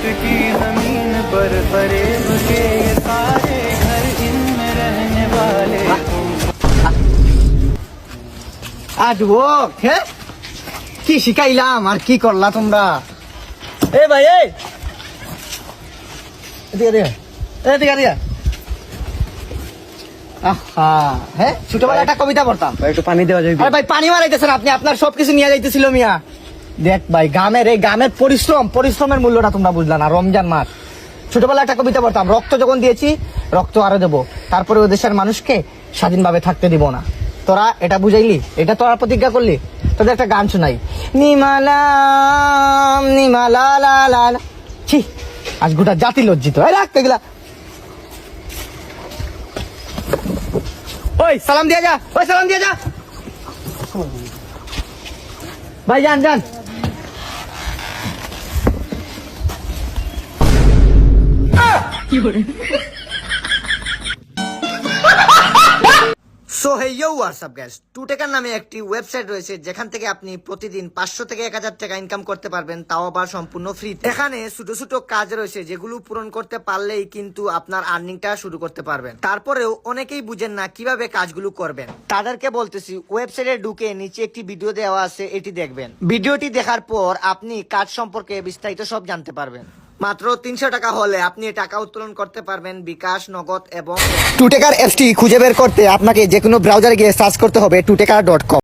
इश्क की जमीन पर फरेब के ये सारे घर इनमें रहने वाले আজ ও হ্যাঁ কি শিখাইলাম আর কি করলা তোমরা এ ভাই এই এদিকে এদিকে এদিকে এদিকে আহা হ্যাঁ ছোটবেলা একটা কবিতা পড়তাম ভাই একটু পানি দেওয়া যায় আরে ভাই পানি মারাইতেছেন আপনি আপনার সবকিছু নিয়ে যাইতেছিল মিয়া দেখ ভাই, গ্রামের এই গ্রামের পরিশ্রম, পরিশ্রমের মূল্যটা তোমরা বুঝলা না, রমজান মাস। ছোটবেলা একটা কবিতা পড়তাম, রক্ত যখন দিয়েছি, রক্ত আরও দেবো। তারপরে ও দেশের মানুষকে স্বাধীনভাবে থাকতে দিব না। তোরা এটা বুঝাইলি? এটা তোরা প্রতিজ্ঞা করলি? তোদের একটা গান শোনাই। নিমালাম নিমালা লা লা। ছি, আজ গোটা জাতি লজ্জিত। এই রাখ, এগুলা। ওই, সালাম দিয়ে যা, ওই সালাম দিয়ে যা। ভাই, যান যান। So hey you WhatsApp gas to taker নামে একটি ওয়েবসাইট রয়েছে, যেখান থেকে আপনি প্রতিদিন পাঁচশো থেকে এক হাজার টাকা ইনকাম করতে পারবেন, তাও আবার সম্পূর্ণ ফ্রি এখানে ছোট ছোট কাজ রয়েছে, যেগুলো পূরণ করতে পারলেই কিন্তু আপনার আর্নিংটা শুরু করতে পারবেন। তারপরেও অনেকেই বুঝেন না কীভাবে কাজগুলো করবেন। তাদেরকে বলতেছি ওয়েবসাইটে ঢুকে নিচে একটি ভিডিও দেওয়া আছে, এটি দেখবেন। ভিডিওটি দেখার পর আপনি কাজ সম্পর্কে বিস্তারিত সব জানতে পারবেন। মাত্র তিনশো টাকা হলে আপনি টাকা উত্তোলন করতে পারবেন বিকাশ, নগদ এবং টুটেকার এফটি খুঁজে বের করতে আপনাকে যে কোনো ব্রাউজারে গিয়ে সার্চ করতে হবে টুটেকার ডট কম